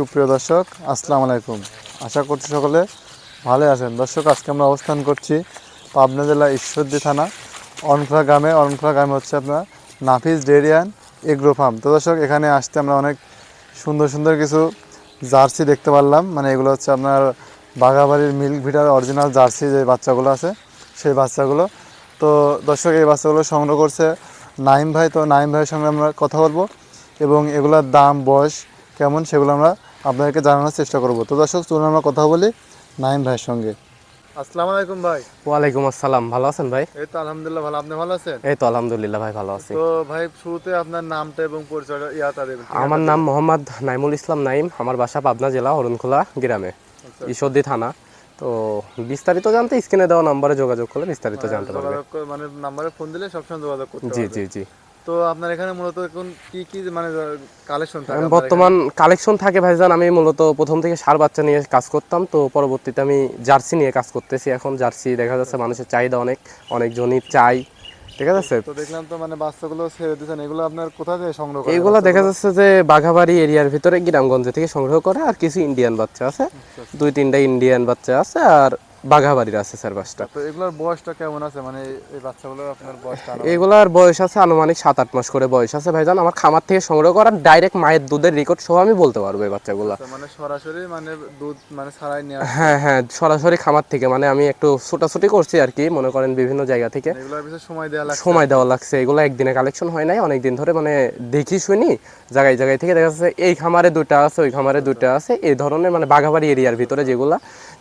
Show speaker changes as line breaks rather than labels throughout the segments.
সুপ্রিয় দর্শক, আসসালামু আলাইকুম। আশা করছি সকলে ভালো আছেন। দর্শক, আজকে আমরা অবস্থান করছি পাবনা জেলা ঈশ্বরদী থানা, অনখলা গ্রামে। অনখলা গ্রামে হচ্ছে আপনার নাফিস ডেরিয়ান এগ্রো ফার্ম। তো দর্শক, এখানে আসতে আমরা অনেক সুন্দর সুন্দর কিছু জার্সি দেখতে পারলাম। মানে এগুলো হচ্ছে আপনার বাঘাবাড়ির মিল্ক ভিটার অরিজিনাল জার্সি যে বাচ্চাগুলো আছে, সেই বাচ্চাগুলো। তো দর্শক, এই বাচ্চাগুলো সংগ্রহ করছে নাইম ভাই। তো নাইম ভাইয়ের সঙ্গে আমরা কথা বলব এবং এগুলোর দাম, বয়স কেমন সেগুলো আমরা আপনাদেরকে জানানোর চেষ্টা করব। তো দর্শক চলুন আমরা কথা বলি নাইম ভাইয়ের সঙ্গে। আসসালামু আলাইকুম ভাই।
ওয়ালাইকুম আসসালাম ভালো আছেন ভাই?
এই তো আলহামদুলিল্লাহ ভালো আপনি ভালো আছেন?
এই তো আলহামদুলিল্লাহ ভাই ভালো আছি।
তো ভাই শুরুতে আপনার নামটা এবং পরিচয়টা ইয়াটা দেবেন।
আমার নাম মোহাম্মদ নাইমুল ইসলাম নাইম আমার বাসা পাবনা জেলা হরণখোলা গ্রামে ঈশ্বরদী থানা। তো বিস্তারিত জানতে স্ক্রিনে দেওয়া নম্বরে যোগাযোগ করলে বিস্তারিত জানতে পারবে
মানে নাম্বারে ফোন দিলে সবসময় যোগাযোগ করতে
জি জি জি।
তো আপনার এখানে মূলত এখন কি কি মানে কালেকশন থাকে
বর্তমান কালেকশন থাকে ভাইজান আমি মূলত প্রথম থেকে সার বাচ্চা নিয়ে কাজ করতাম তো পরবর্তীতে আমি জার্সি নিয়ে কাজ করতেছি। এখন জার্সি দেখা যাচ্ছে মানুষের চাহিদা অনেক অনেকজনই চাই ঠিক আছে?
তো দেখলাম তো মানে বাচ্চাগুলো ছেড়ে দিয়েছেন এগুলো আপনার কোথা থেকে সংগ্রহ করেন
এইগুলা দেখা যাচ্ছে যে বাঘাবাড়ি এরিয়ার ভিতরে গ্রামগঞ্জ থেকে সংগ্রহ করে আর কিছু ইন্ডিয়ান বাচ্চা আছে। দুই তিনটা ইন্ডিয়ান বাচ্চা আছে আর বাঘাবাড়ির আছে স্যার পাঁচটা
তো এগুলোর বয়সটা কেমন আছে? মানে এই বাচ্চাগুলোর আপনার বয়সটা আনুমানিক?
এগুলার বয়স আছে আনুমানিক সাত আট মাস করে বয়স আছে ভাইজান। আমার খামার থেকে সংগ্রহ করা ডাইরেক্ট মায়ের দুধের রেকর্ড সহ আমি বলতে পারব এই বাচ্চাগুলা।
তো মানে সরাসরি মানে দুধ মানে ছাড়াই নিয়ে
হ্যাঁ। হ্যাঁ সরাসরি খামার থেকে। মানে আমি একটু ছোটাছুটি করছি আর কি মনে করেন বিভিন্ন জায়গা থেকে।
এগুলোর পিছনে সময় দেওয়া লাগছে।
সময় দেওয়া লাগছে। এগুলো একদিনে কালেকশন হয় নাই অনেক দিন ধরে মানে দেখি শুনি জায়গায় জায়গায় থেকে দেখা যাচ্ছে এই খামারে দুটা আছে ওই খামারে দুটো আছে। এই ধরনের মানে বাঘাবাড়ি এরিয়ার ভিতরে যেগুলা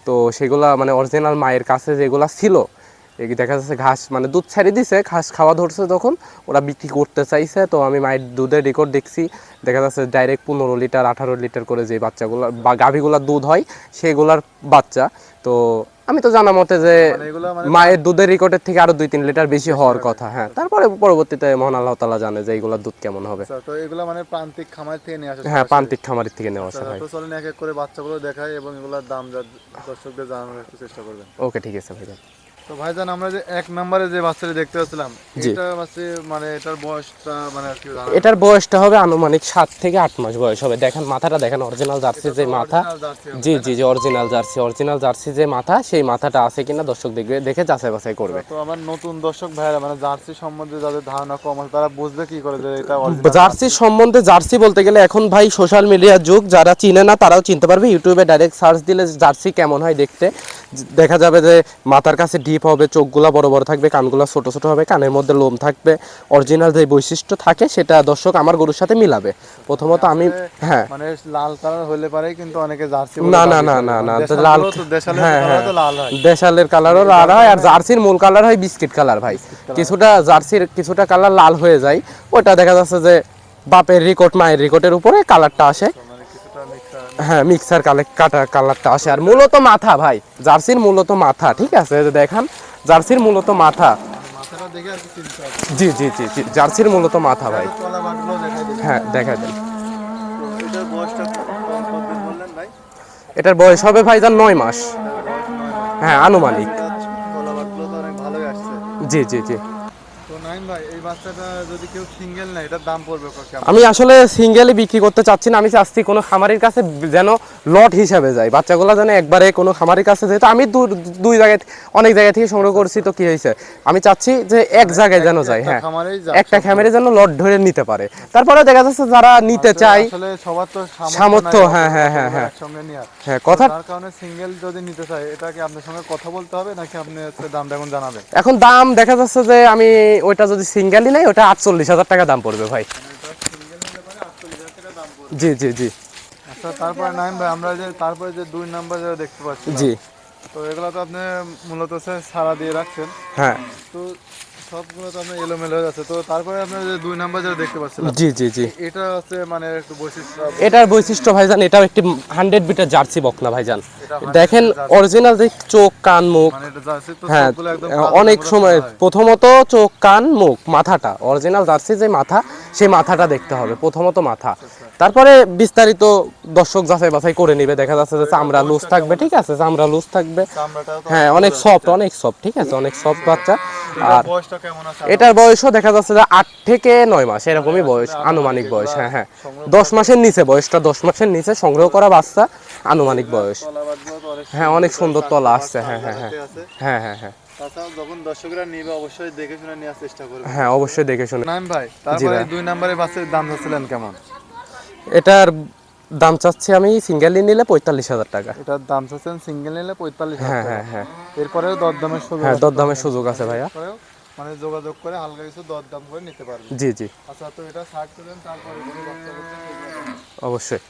তো সেগুলা মানে অরিজিনাল মায়ের কাছে যেগুলা ছিল দেখা যাচ্ছে ঘাস মানে দুধ ছাড়িয়ে দিছে, ঘাস খাওয়া ধরছে তখন, ওরা বিক্রি করতে চাইছে। তো আমি মায়ের দুধের রেকর্ড দেখছি, দেখা যাচ্ছে ডাইরেক্ট পনেরো লিটার আঠারো লিটার করে যে বাচ্চাগুলো বা গাভীগুলার দুধ হয়, সেগুলার বাচ্চা। তো আমি তো জানা মতে যে
মানে মানে
মায়ের দুধের রেকর্ডের থেকে আরও দুই তিন লিটার বেশি হওয়ার কথা হ্যাঁ। তারপরে পরবর্তীতে মহান আল্লাহ তালা জানে যে এইগুলোর দুধ কেমন হবে।
আচ্ছা, তো এগুলো মানে প্রান্তিক খামার থেকে নিয়ে আসে
হ্যাঁ প্রান্তিক খামারের থেকে নেওয়া আসে
আচ্ছা,
ভাই।
তো চলেন এক এক করে বাচ্চাগুলো দেখাই এবং এগুলোর দাম যা দর্শকদের জানানোর একটু চেষ্টা করবেন।
ওকে ঠিক আছে ভাইজান
তো ভাইজান আমরা যে এক নম্বরে যে বাচ্চাটি দেখতে পাচ্ছিলাম এটা হচ্ছে মানে এটার বয়সটা মানে
এটার বয়সটা হবে আনুমানিক সাত থেকে আট মাস বয়স হবে। দেখেন মাথাটা দেখেন অরিজিনাল জার্সি যে মাথা। জি জি জি অরিজিনাল জার্সি অরিজিনাল জার্সি যে মাথা সেই মাথাটা আছে কিনা দর্শক দেখবে দেখে যাচাই বাছাই করবে।
তো আমার নতুন দর্শক ভাইরা মানে জার্সি সম্বন্ধে যাদের ধারণা কম আছে তারা বুঝবে কি করে যে এটা
জার্সি। সম্বন্ধে জার্সি বলতে গেলে এখন ভাই সোশ্যাল মিডিয়ার যুগ যারা চিনে না তারাও চিনতে পারবে। ইউটিউবে ডাইরেক্ট সার্চ দিলে জার্সি কেমন হয় দেখতে। দেখা যাবে যে মাথার কাছে ডিপ হবে চোখগুলা বড় বড় থাকবে কানগুলা ছোট ছোট হবে কানের মধ্যে লোম থাকবে অরিজিনাল যে বৈশিষ্ট্য থাকে সেটা দর্শক আমার গরুর সাথে মিলাবে। প্রথমত আমি হ্যাঁ।
মানে লাল কালার হলে পারে কিন্তু অনেকে জার্সি
না, না, না, না, না, তো লাল- হ্যাঁ,
হয়।
দেশালের কালারও লাল হয় আর জার্সির মূল কালার হয় বিস্কিট কালার ভাই। কিছুটা জার্সির কিছুটা কালার লাল হয়ে যায় ওটা দেখা যাচ্ছে যে বাপের রেকর্ড মায়ের রিকোটের উপরে কালারটা আসে।
মানে
হ্যাঁ মিক্সার কালে কাটা কালারটা আসে। আর মূলত মাথা ভাই, জার্সির মূলত মাথা, ঠিক আছে? দেখান, জার্সির মূলত মাথা। জি জি জি জি, জার্সির মূলত মাথা ভাই। হ্যাঁ দেখা দেন।
এটার
বয়স হবে ভাই যার নয় মাস। হ্যাঁ আনুমানিক। জি জি জি।
দাম
আমি আসলে সিঙ্গেলই বিক্রি করতে চাচ্ছি না আমি চাচ্ছি কোনো খামারের কাছে যেন লট হিসাবে যায়। বাচ্চাগুলো যেন একবারে কোনো খামারের কাছে যেহেতু আমি দুই জায়গায় অনেক জায়গা থেকে সংগ্রহ করছি তো কি হয়েছে? আমি চাচ্ছি যে এক জায়গায় যেন যায় হ্যাঁ। একটা খামারে যেন লট ধরে নিতে পারে। তারপরে দেখা যাচ্ছে যারা নিতে চায়
সবার তো
সামর্থ্য, হ্যাঁ, হ্যাঁ, হ্যাঁ, হ্যাঁ। হ্যাঁ কথা
কারণে সিঙ্গেল যদি নিতে চাই এটা কি আপনার সঙ্গে কথা বলতে হবে নাকি আপনি দামটা এখন জানাবেন?
এখন দাম দেখা যাচ্ছে যে আমি ওইটা যদি সিঙ্গেলই নেই ওটা আটচল্লিশ হাজার টাকা দাম পড়বে ভাই। জি জি জি।
আচ্ছা তারপরে নাইম ভাই আমরা যে তারপরে যে দুই নাম্বার যেটা দেখতে পাচ্ছি
জি।
তো এগুলো তো আপনি মূলত সারা দিয়ে রাখছেন।
হ্যাঁ।
তো সবগুলো তো আপনার এলোমেলো আছে তো তারপরে আপনার যে দুই নাম্বার যেটা দেখতে পাচ্ছেন
জি জি জি।
এটা হচ্ছে মানে একটু বৈশিষ্ট্য।
এটার বৈশিষ্ট্য ভাইজান এটাও একটি হান্ড্রেড বিটার জার্সি বকনা ভাইজান। দেখেন অরিজিনাল যে চোখ কান মুখ।
মানে
হ্যাঁ অনেক সময় প্রথমত চোখ কান মুখ মাথাটা। অরিজিনাল জার্সি যে মাথা সেই মাথাটা দেখতে হবে প্রথমত মাথা। তারপরে বিস্তারিত দর্শক যাচাই বাছাই করে নিবে দেখা যাচ্ছে যে চামড়া লুজ থাকবে ঠিক আছে? চামড়া লুজ থাকবে। হ্যাঁ অনেক সফট অনেক সফট ঠিক আছে? অনেক সফট বাচ্চা। আর এটার বয়সও দেখা যাচ্ছে যে আট থেকে নয় মাস এরকমই বয়স আনুমানিক বয়স হ্যাঁ হ্যাঁ। দশ মাসের নিচে বয়সটা দশ মাসের নিচে সংগ্রহ করা বাচ্চা আনুমানিক বয়স। হ্যাঁ অনেক সুন্দর তলা আসছে হ্যাঁ হ্যাঁ হ্যাঁ। হ্যাঁ হ্যাঁ হ্যাঁ।
তাছাড়া যখন দর্শকরা নিবে অবশ্যই দেখে শুনে নেওয়ার চেষ্টা করবে।
হ্যাঁ অবশ্যই দেখে শুনে।
নাইম ভাই তারপরে দুই নম্বরে বাসের দাম যাচ্ছিলেন কেমন?
এটার দাম চাচ্ছি আমি সিঙ্গেলি নিলে পঁয়তাল্লিশ হাজার টাকা।
এটার দাম চাচ্ছেন সিঙ্গেল নিলে পঁয়তাল্লিশ
হ্যাঁ হ্যাঁ হ্যাঁ।
এরপরেও দরদামের সুযোগ
হ্যাঁ দরদামের সুযোগ আছে ভাইয়া।
মানে যোগাযোগ করে হালকা কিছু দরদাম করে নিতে পারবে
জি জি।
আচ্ছা তো এটা ষাট করলেন তারপরে।
অবশ্যই।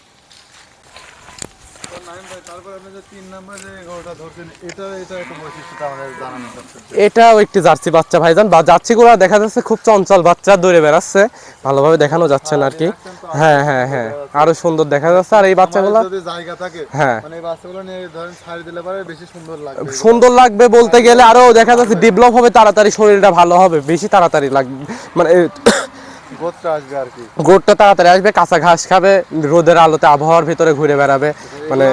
এটাও একটি জার্সি বাচ্চা ভাইজান বা জার্সিগুলো দেখা যাচ্ছে খুব চঞ্চল বাচ্চা দৌড়ে বেড়াচ্ছে। ভালোভাবে দেখানো যাচ্ছে না আর কি। হ্যাঁ হ্যাঁ হ্যাঁ আরও সুন্দর দেখা যাচ্ছে। আর এই বাচ্চাগুলো
আমার যদি জায়গা থাকে
হ্যাঁ।
মানে এই বাচ্চাগুলো নিয়ে ধরেন ছাড়ি দিলে পরে বেশি সুন্দর লাগবে।
সুন্দর লাগবে বলতে গেলে আরও দেখা যাচ্ছে ডেভেলপ হবে তাড়াতাড়ি শরীরটা ভালো হবে বেশি তাড়াতাড়ি লাগবে। মানে
গোত্রা আসবে আর কি।
গোটটা তাড়াতাড়ি আসবে কাঁচা ঘাস খাবে রোদের আলোতে আবহাওয়ার ভিতরে ঘুরে বেড়াবে মানে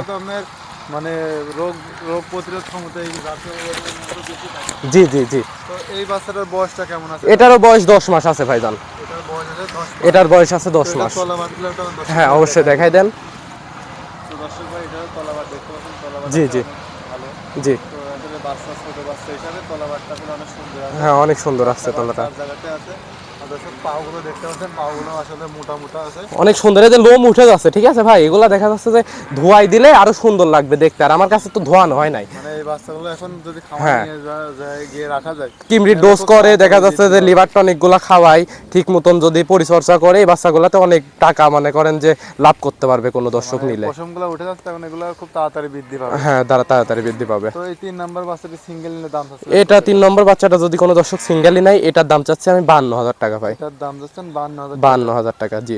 মানে রোগ রোগ প্রতিরোধ ক্ষমতা এই।
জি জি জি।
তো এই বাচ্চাটার বয়সটা কেমন আছে?
এটারও বয়স দশ মাস আছে ভাইজান।
এটার বয়স আছে দশ
এটার বয়স আছে দশ মাস। হ্যাঁ অবশ্যই দেখাই দেন। জি, জি। জি। হ্যাঁ অনেক সুন্দর আসছে তলাটা। অনেক সুন্দর এই যে লোম উঠে যাচ্ছে ঠিক আছে ভাই? এগুলা দেখা যাচ্ছে যে ধোয়াই দিলে আরও সুন্দর লাগবে দেখতে আর আমার কাছে তো ধোয়ানো হয় নাই।
মানে
হ্যাঁ।
নিয়ে যাওয়া যায় গিয়ে রাখা যায়
কিমরি ডোজ করে দেখা যাচ্ছে যে লিভার টনিকগুলা খাওয়াই ঠিক মতন যদি পরিচর্যা করে এই বাচ্চাগুলাতে অনেক টাকা মনে করেন যে লাভ করতে পারবে কোনো দর্শক নিলে।
পশমগুলো উঠে যাচ্ছে এখন এগুলো খুব তাড়াতাড়ি বৃদ্ধি পাবে।
হ্যাঁ তারা তাড়াতাড়ি বৃদ্ধি পাবে।
তো এই তিন নাম্বার বাচ্চাটি সিঙ্গেল নিলে দাম
এটা তিন নম্বর বাচ্চাটা যদি কোনো দর্শক সিঙ্গেলই নাই এটার দাম চাচ্ছি আমি বান্ন হাজার টাকা। ভাই।
এটার দাম যাচ্ছেন বান্ন হাজার
বান্ন হাজার টাকা জি।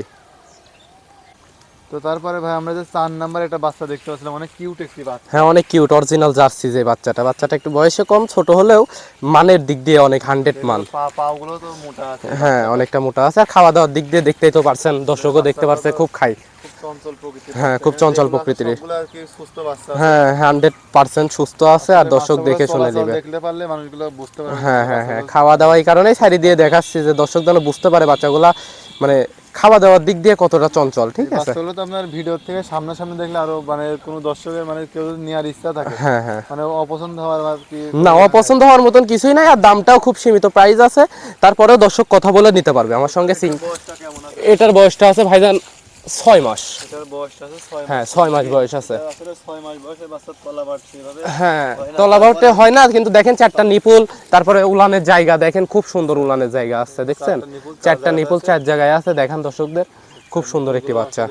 তো তারপরে ভাই আমরা যে চার নাম্বার একটা বাচ্চা দেখতে পাচ্ছিলাম অনেক কিউট একটি বাচ্চা।
হ্যাঁ অনেক কিউট অরিজিনাল জার্সি যে বাচ্চাটা। বাচ্চাটা একটু বয়সে কম ছোট হলেও মানের দিক দিয়ে অনেক হান্ড্রেড মান।
পাগুলো তো মোটা আছে।
হ্যাঁ অনেকটা মোটা আছে। আর খাওয়া দাওয়ার দিক দিয়ে দেখতেই তো পারছেন দর্শকও দেখতে পারছে খুব খাই।
খুব চঞ্চল প্রকৃতির
হ্যাঁ, খুব চঞ্চল প্রকৃতির। হ্যাঁ হান্ড্রেড পার্সেন্ট সুস্থ আছে আর দর্শক দেখে শুনে
বুঝতে পারবে
হ্যাঁ হ্যাঁ হ্যাঁ খাওয়া দাওয়া এই কারণেই সারি দিয়ে দেখাচ্ছি যে দর্শক যেন বুঝতে পারে বাচ্চাগুলা মানে খাওয়া দাওয়ার দিক দিয়ে কতটা চঞ্চল ঠিক আছে?
আসলে তো আপনার ভিডিও থেকে সামনে সামনে দেখলে আরও মানে কোনো দর্শকের মানে কেউ নেওয়ার ইচ্ছা থাকে
হ্যাঁ হ্যাঁ।
মানে অপছন্দ হওয়ার আর কি
না অপছন্দ হওয়ার মতন কিছুই নাই আর দামটাও খুব সীমিত প্রাইস আছে। তারপরেও দর্শক কথা বলে নিতে পারবে। আমার সঙ্গে সিং এটার বয়সটা আছে ভাইজান ছয় মাস। হ্যাঁ ছয় মাস বয়স আছে। হ্যাঁ তলাবাউটে হয় না কিন্তু দেখেন চারটা নিপুল তারপরে উলানের জায়গা দেখেন খুব সুন্দর উলানের জায়গা আছে দেখছেন?
চারটা নিপুল, চার
জায়গায় আছে দেখেন দর্শকদের খুব সুন্দর একটি বাচ্চা।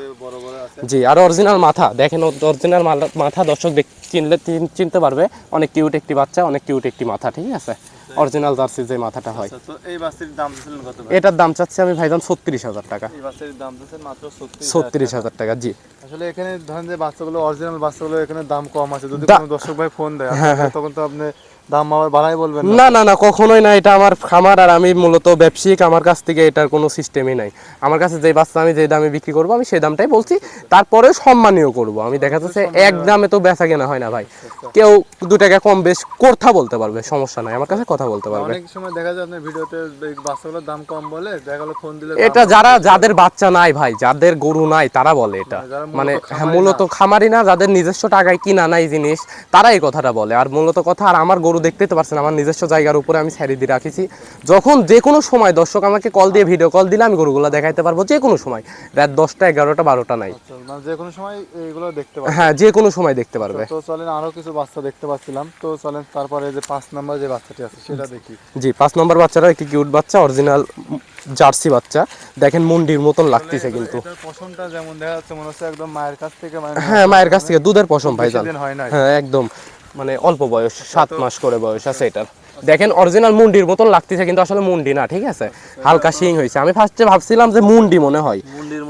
জি আর অরিজিনাল মাথা দেখেন অরিজিনাল মাথা দর্শক চিনলে চিনতে পারবে অনেক কিউট একটি বাচ্চা অনেক কিউট একটি মাথা ঠিক আছে? অরিজিনাল জার্সি যে মাথাটা হয়।
আচ্ছা?
এটার দাম চাচ্ছি আমি ভাইজান ছত্রিশ হাজার টাকা। ছত্রিশ হাজার টাকা। জি।
আসলে এখানে ধরেন যে বাচ্চাগুলো অরিজিনাল বাচ্চাগুলো এখানে দাম কম আছে। যদি কোনো দর্শক ভাই ফোন দেয়
হ্যাঁ,
তখন তো আপনি দাম আবার বাড়াই বলবেন না?
না না না কখনোই না এটা আমার খামার আর আমি মূলত ব্যবসায়িক আমার কাছ থেকে এটার কোনো সিস্টেমই নাই। আমার কাছে যে বাচ্চা আমি যে দামে বিক্রি করব আমি সেই দামটাই বলছি। তারপরে সম্মানীয় করব। আমি দেখা যাচ্ছে এক দামে তো বেচা কেনা হয় না ভাই। কেউ দু টাকা কম বেশ কথা বলতে পারবে সমস্যা নাই। আমার কাছে কথা বলতে পারবে।
অনেক সময় দেখা যায় আপনার ভিডিওতে বাচ্চাগুলোর দাম কম বলে দেখা গেলো ফোন দিলে
এটা যারা যাদের বাচ্চা নাই ভাই যাদের গরু নাই তারা বলে এটা। মানে হ্যাঁ, মূলত খামারি না যাদের নিজস্ব টাকায় কিনা নাই জিনিস তারা এই কথাটা বলে। আর মূলত কথা আর আমার গরু দেখতেই তো পারছেন আমার নিজস্ব জায়গার উপরে আমি ছাড়ি দিয়ে রাখিছি। যখন যে কোনো সময় দর্শক আমাকে কল দিয়ে ভিডিও কল দিলে আমি গরুগুলো দেখাইতে পারব যে কোনো সময়। রাত দশটা এগারোটা বারোটা নাই।
আচ্ছা, মানে যে কোনো সময় এগুলো দেখতে পাবেন
হ্যাঁ যে কোনো সময় দেখতে পারবে।
তো চলেন আরও কিছু বাচ্চা দেখতে পাচ্ছিলাম। তো চলেন তারপরে যে পাঁচ নাম্বার যে বাচ্চাটি আছে সেটা দেখি।
জি পাঁচ নম্বর বাচ্চারা একটি কিউট বাচ্চা অরিজিনাল জার্সি বাচ্চা। দেখেন মুন্ডির মতন লাগতেছে কিন্তু।
পশমটা যেমন দেখা যাচ্ছে মনে হচ্ছে একদম মায়ের কাছ থেকে মানে
হ্যাঁ মায়ের কাছ থেকে দুধের পশম ভাইজান
হয়
হ্যাঁ একদম। মানে অল্প বয়স সাত মাস করে বয়স। আছে এটার। দেখেন অরিজিনাল মুন্ডির মতন লাগতেছে কিন্তু আসলে মুন্ডি না ঠিক আছে? হালকা শিং হয়েছে আমি ফার্স্টে ভাবছিলাম যে মুন্ডি মনে হয়।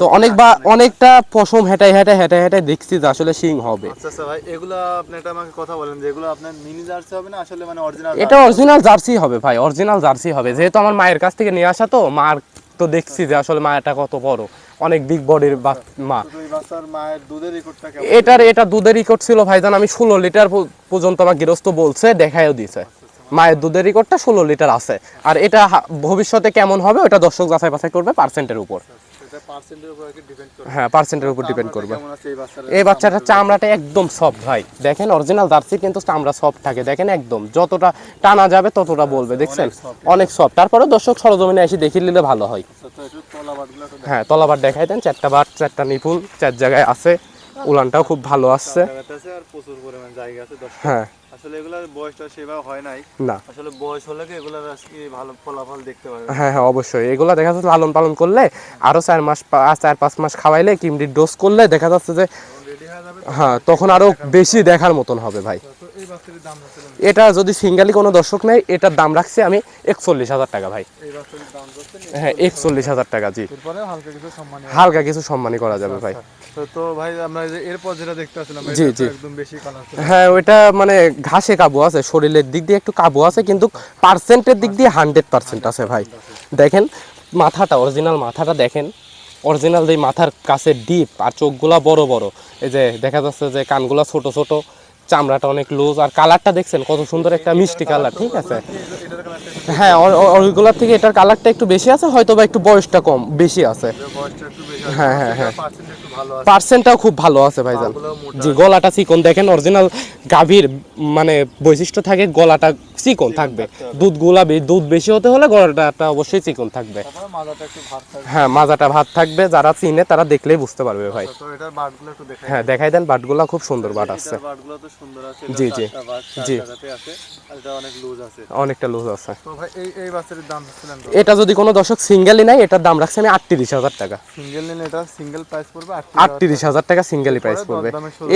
তো অনেক বা অনেকটা পশম হেঁটাই হেঁটে হেঁটে হেঁটে দেখছি যে আসলে শিং হবে।
আচ্ছা আচ্ছা ভাই এগুলো আপনি এটা আমাকে কথা বলেন যে এগুলো আপনার মিনি জার্সি হবে না আসলে মানে অরিজিনাল
এটা অরিজিনাল জার্সি হবে ভাই অরিজিনাল জার্সি হবে। যেহেতু আমার মায়ের কাছ থেকে নিয়ে আসা তো মার তো দেখছি যে আসলে মায়েরটা কত বড়। অনেক বিগ বডির মা। এটার এটা দুধের রেকর্ড ছিল ভাইজান আমি ষোলো লিটার পর্যন্ত আমার গৃহস্থ বলছে দেখায়ও দিয়েছে। মায়ের দুধের রেকর্ডটা ষোলো লিটার আছে। আর এটা ভবিষ্যতে কেমন হবে ওটা দর্শক যাচাই বাছাই করবে পার্সেন্টের উপর। হ্যাঁ পার্সেন্টের উপর ডিপেন্ড করবে।
কেমন আছে এই বাচ্চাটা
চামড়াটা একদম সফট ভাই। দেখেন অরিজিনাল জার্সি কিন্তু চামড়া সফট থাকে দেখেন একদম। যতটা টানা যাবে ততটা বলবে দেখছেন? অনেক সফট তারপরে দর্শক সরজমিনে এসে দেখে নিলে ভালো হয়।
আচ্ছা,
হ্যাঁ তলাবার দেখাই দেন চারটা বাট চারটা নিপুল চার জায়গায় আছে। উলানটাও খুব ভালো আসছে। হ্যাঁ।
আসলে এগুলার বয়সটা সেভাবে হয় নাই।
না।
আসলে বয়স হলে কি এগুলার আজকে ভালো ফলাফল দেখতে পারবে?
হ্যাঁ হ্যাঁ অবশ্যই। এগুলা দেখা যাচ্ছে লালন পালন করলে আরও চার মাস চার পাঁচ মাস খাওয়াইলে কিমডির ডোজ করলে দেখা যাচ্ছে যে
হয়ে
তখন আরও বেশি দেখার মতন হবে ভাই। এটা যদি সিঙ্গালি কোনো দর্শক নেই এটার দাম রাখছি আমি একচল্লিশ হাজার টাকা ভাই। হ্যাঁ একচল্লিশ হাজার টাকা জি।
হালকা কিছু সম্মান
সম্মানই করা যাবে ভাই।
তো তো ভাই আমরা এরপর যেটা দেখতে আসলাম
জি, জি।
একদম বেশি
হ্যাঁ ওইটা মানে ঘাসে কাবু আছে শরীরের দিক দিয়ে একটু কাবু আছে কিন্তু পার্সেন্টের দিক দিয়ে হান্ড্রেড পার্সেন্ট আছে ভাই। দেখেন মাথাটা অরিজিনাল মাথাটা দেখেন। অরিজিনাল যে মাথার কাছে ডিপ আর চোখগুলা বড় বড়। এই যে দেখা যাচ্ছে যে কানগুলা ছোট ছোট চামড়াটা অনেক লুজ আর কালারটা দেখছেন কত সুন্দর একটা মিষ্টি কালার ঠিক আছে? হ্যাঁ ওইগুলার থেকে এটার কালারটা একটু বেশি আছে হয়তো বা একটু বয়সটা কম বেশি আছে। হ্যাঁ, হ্যাঁ, হ্যাঁ। পার্সেন্টটাও খুব ভালো আছে ভাইজান। জি গলাটা চিকন। দেখেন অরিজিনাল গাভীর মানে বৈশিষ্ট্য থাকে গলাটা চিকন থাকবে। দুধগুলা বে- দুধ বেশি হতে হলে গলাটা অবশ্যই চিকন থাকবে। হ্যাঁ মাজাটা ভাত থাকবে। যারা চিনে তারা দেখলেই বুঝতে পারবে ভাই।
দেখাই
হ্যাঁ দেখাই দেন বাটগুলা খুব সুন্দর বাট
আছে।
জি, জি, জি। অনেকটা লুজ আছে। এটা যদি কোনো দর্শক সিঙ্গেলই নাই এটার দাম রাখছে আমি আটত্রিশ হাজার টাকা।
সিঙ্গেল নিলে এটা সিঙ্গেল প্রাইস পড়বে
আটত্রিশ হাজার টাকা সিঙ্গেলই প্রাইস পড়বে।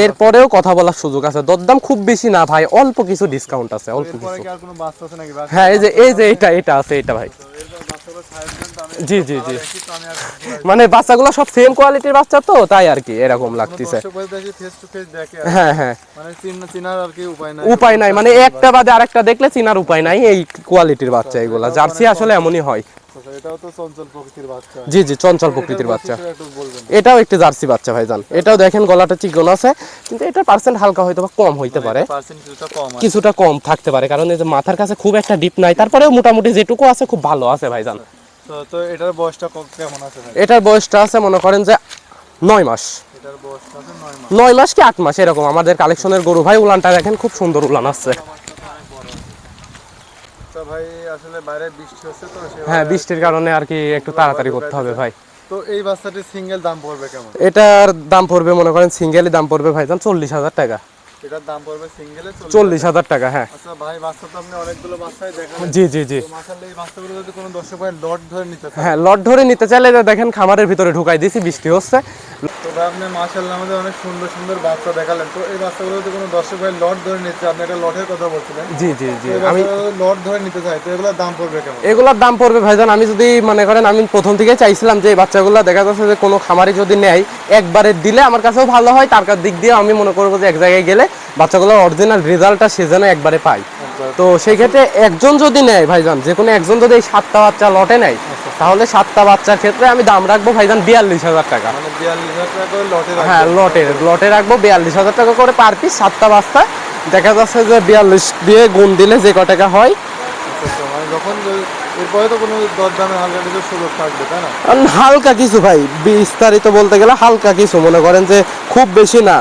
এরপরেও কথা বলার সুযোগ আছে। দরদাম খুব বেশি না ভাই অল্প কিছু ডিসকাউন্ট আছে অল্প কিছু। হ্যাঁ এই যে এই যে এটা এটা আছে এটা ভাই। জি জি জি। মানে বাচ্চাগুলো সব সেম কোয়ালিটির বাচ্চা তো তাই আর কি এরকম লাগতেছে। হ্যাঁ হ্যাঁ।
মানে উপায় নাই।
মানে একটা বাদে আরেকটা দেখলে চিনার উপায় নাই এই কোয়ালিটির বাচ্চা এগুলা। জার্সি আসলে এমনই হয়।
এটাও তো চঞ্চল প্রকৃতির বাচ্চা।
জি জি চঞ্চল প্রকৃতির বাচ্চা। এটাও একটি জার্সি বাচ্চা ভাইজান এটাও দেখেন গলাটা চিকন আছে কিন্তু এটা পার্সেন্ট হালকা হয়তো বা কম হইতে পারে।
কিছুটা কম আছে।
থাকতে পারে কারণ এই যে মাথার কাছে খুব একটা ডিপ নাই তারপরেও মোটামুটি যেটুকু আছে খুব ভালো আছে ভাইজান
তো এটার বয়সটা কেমন আছে
এটার বয়সটা আছে মনে করেন যে নয় মাস।
আছে নয় মাস।
কি আট মাস এরকম। আমাদের কালেকশনের গরু ভাই উলানটা দেখেন খুব সুন্দর উলান আসছে।
তো ভাই আসলে বাইরে বৃষ্টি হচ্ছে তো
হ্যাঁ বৃষ্টির কারণে আর কি একটু তাড়াতাড়ি করতে হবে ভাই।
তো এই বাচ্চাটির সিঙ্গেল দাম পড়বে কেমন?
এটার দাম পড়বে মনে করেন সিঙ্গেলই দাম পড়বে ভাই চল্লিশ হাজার টাকা।
এটার দাম পড়বে সিঙ্গেলে
হাজার। টাকা হ্যাঁ।
আচ্ছা ভাই বাচ্চা তো আপনি অনেকগুলো বাচ্চাই দেখালেন।
জি জি জি।
তো মাসাল্লাহ এই বাচ্চাগুলো যদি কোনো দর্শক ভাই লট ধরে নিতে চায়।
হ্যাঁ লট ধরে নিতে চাইলে যে দেখেন খামারের ভিতরে ঢুকাই দিয়েছি বৃষ্টি হচ্ছে।
তো ভাই আপনি মাসাল্লাহ আমাদের অনেক সুন্দর সুন্দর বাচ্চা দেখালেন। তো এই বাচ্চাগুলো যদি কোনো দর্শক ভাই লট ধরে নিতে আপনি একটা লটের কথা বলছিলেন।
জি জি জি। আমি
লট ধরে নিতে চাই তো এগুলোর দাম পড়বে কেমন?
এগুলোর দাম পড়বে ভাইজান আমি যদি মনে করেন আমি প্রথম থেকে চাইছিলাম যে এই বাচ্চাগুলো দেখা যাচ্ছে যে কোনো খামারি যদি নেয় একবারে দিলে আমার কাছেও ভালো হয় তার দিক দিয়ে আমি মনে করব যে এক জায়গায় গেলে বাচ্চাগুলোর অরিজিনাল রেজাল্টটা সে যেন একবারে পাই তো সেই ক্ষেত্রে একজন যদি নেয় ভাইজান যে কোনো একজন যদি এই সাতটা বাচ্চা লটে নেয় তাহলে সাতটা বাচ্চার ক্ষেত্রে আমি দাম রাখব ভাইজান বিয়াল্লিশ হাজার টাকা।
মানে
হ্যাঁ লটের লটে রাখব বিয়াল্লিশ হাজার টাকা করে পার পিস সাতটা বাচ্চা। দেখা যাচ্ছে যে বিয়াল্লিশ দিয়ে গুণ দিলে যে ক টাকা হয়।
আচ্ছা, মানে যখন যে- এরপরে তো কোনো দরদামে হালকা কিছু সুযোগ থাকবে তাই না?
হালকা কিছু ভাই বিস্তারিত বলতে গেলে হালকা কিছু। মনে করেন যে খুব বেশি না।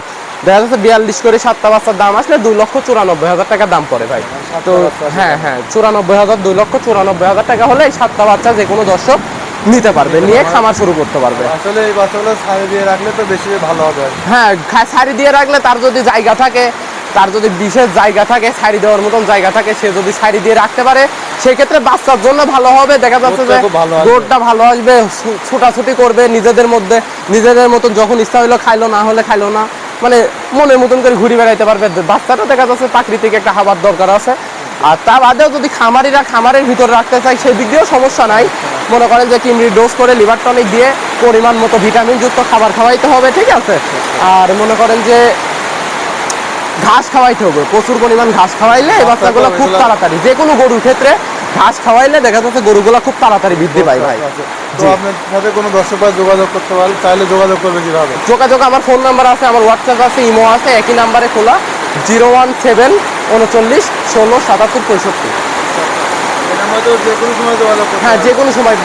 দেখা যাচ্ছে বিয়াল্লিশ করে সাতটা বাচ্চার দাম আসলে দুই লক্ষ চুরানব্বই হাজার টাকা দাম পড়ে ভাই। তো হ্যাঁ হ্যাঁ চুরানব্বই হাজার দুই লক্ষ চুরানব্বই হাজার টাকা হলে সাতটা বাচ্চা যে কোনো দর্শক নিতে পারবে নিয়ে খামার শুরু করতে পারবে।
আসলে এই বাচ্চাগুলো ছাড়ে দিয়ে রাখলে তো বেশি ভালো হবে।
হ্যাঁ সারি দিয়ে রাখলে তার যদি জায়গা থাকে তার যদি বিশেষ জায়গা থাকে সারি দেওয়ার মতন জায়গা থাকে সে যদি সারি দিয়ে রাখতে পারে সেক্ষেত্রে বাচ্চার জন্য ভালো হবে। দেখা যাচ্ছে যে। গোড়টা ভালো আসবে ছুটাছুটি করবে নিজেদের মধ্যে। নিজেদের মতন যখন ইচ্ছা হইল খাইলো না হলে খাইলো না। মানে মনের মতন করে ঘুরে বেড়াইতে পারবে। বাচ্চাটা দেখা যাচ্ছে প্রাকৃতিক একটা খাবার দরকার আছে। আর তা বাদেও যদি খামারিরা খামারের ভিতরে রাখতে চায় সেদিক দিয়েও সমস্যা নাই। মনে করেন যে কিমরি ডোজ করে লিভার টনিক দিয়ে পরিমাণ মতো ভিটামিন যুক্ত খাবার খাওয়াইতে হবে ঠিক আছে? আর মনে করেন যে ঘাস খাওয়াইতে হবে। প্রচুর পরিমাণ ঘাস খাওয়াইলে এই বাচ্চাগুলো খুব তাড়াতাড়ি। যে কোনো গরুর ক্ষেত্রে ঘাস খাওয়াইলে দেখা যাচ্ছে গরুগুলো খুব তাড়াতাড়ি বৃদ্ধি পায় ভাই।
আচ্ছা, আচ্ছা। তো আপনার সাথে কোনো দর্শক যোগাযোগ করতে পারে তাহলে যোগাযোগ করবে
আমার ফোন নাম্বার আছে আমার হোয়াটসঅ্যাপ আছে ইমো আছে একই নাম্বারে খোলা। জিরো ওয়ান সেভেন উনচল্লিশ ষোলো সাতাত্তর পঁয়ষট্টি।
সময় যোগাযোগ
হ্যাঁ সময়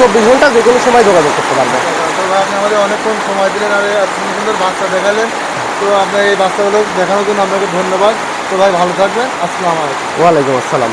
চব্বিশ ঘণ্টা সময় যোগাযোগ করতে পারবে।
আচ্ছা, অনেকক্ষণ সময় দিলেন আর তো আপনার এই বাচ্চাগুলো দেখানোর জন্য আপনাকে ধন্যবাদ। তো ভাই ভালো থাকবেন। আসসালামু আলাইকুম।
ওয়ালাইকুম আসসালাম।